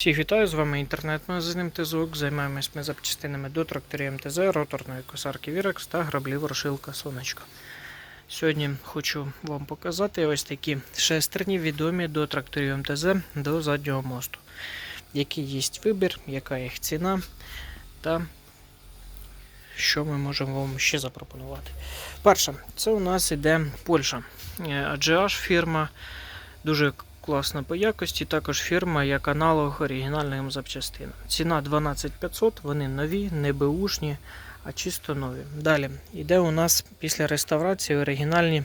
Всіх вітаю, з вами інтернет-магазин МТЗОК. Займаємось ми запчастинами до тракторів МТЗ, роторної косарки Вірекс та граблів Рошилка Сонечко. Сьогодні хочу вам показати ось такі шестерні, відомі до тракторів МТЗ до заднього мосту. Який є вибір, яка їх ціна та що ми можемо вам ще запропонувати. Перше, це у нас іде Польща. Е, AGH фірма. Дуже класна по якості. Також фірма як аналог оригінальним запчастинам. Ціна 12500, вони нові, не беушні, а чисто нові. Далі йде у нас після реставрації оригінальні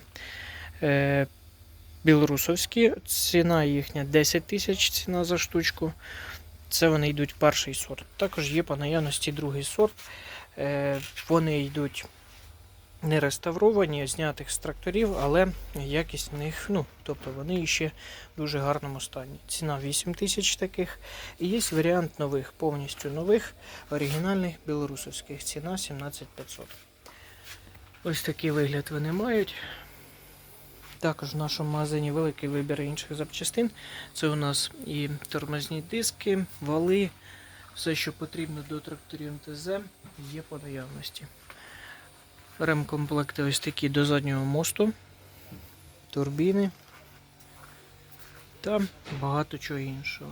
е, білорусовські. Ціна їхня 10 тисяч ціна за штучку. Це вони йдуть перший сорт. Також є по наявності другий сорт. Е, вони йдуть не реставровані, знятих з тракторів, але якість в них, ну, тобто вони ще в дуже гарному стані. Ціна 8 тисяч таких. І є варіант нових, повністю нових, оригінальних білорусовських. Ціна 17500. Ось такий вигляд вони мають. Також в нашому магазині великий вибір інших запчастин. Це у нас і тормозні диски, вали, все, що потрібно до тракторів МТЗ, є по наявності. Ремкомплекти ось такі до заднього мосту, турбіни та багато чого іншого.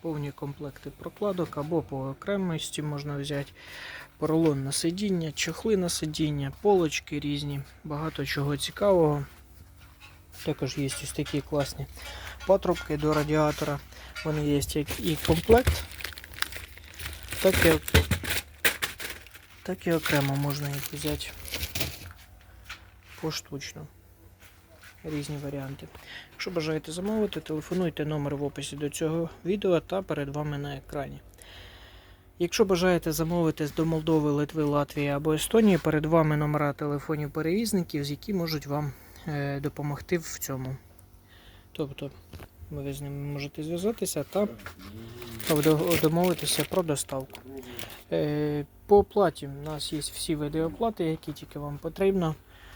Повні комплекти прокладок або по окремості можна взяти. Поролон на сидіння, чохли на сидіння, полочки різні, багато чого цікавого. Також є ось такі класні патрубки до радіатора. Вони є як і комплект, так і, так і окремо можна їх взяти поштучно. Різні варіанти. Якщо бажаєте замовити, телефонуйте номер в описі до цього відео та перед вами на екрані. Якщо бажаєте замовити до Молдови, Литви, Латвії або Естонії, перед вами номера телефонів перевізників, з які можуть вам е, допомогти в цьому. Тобто ви з ними можете зв'язатися та домовитися про доставку. Е, По оплаті у нас є всі види оплати, які тільки вам потрібно.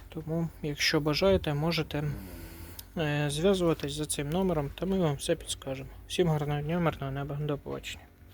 Тому, якщо бажаєте, можете е, зв'язуватись за цим номером, та ми вам все підскажемо. Всім гарного дня, мирного неба, до побачення.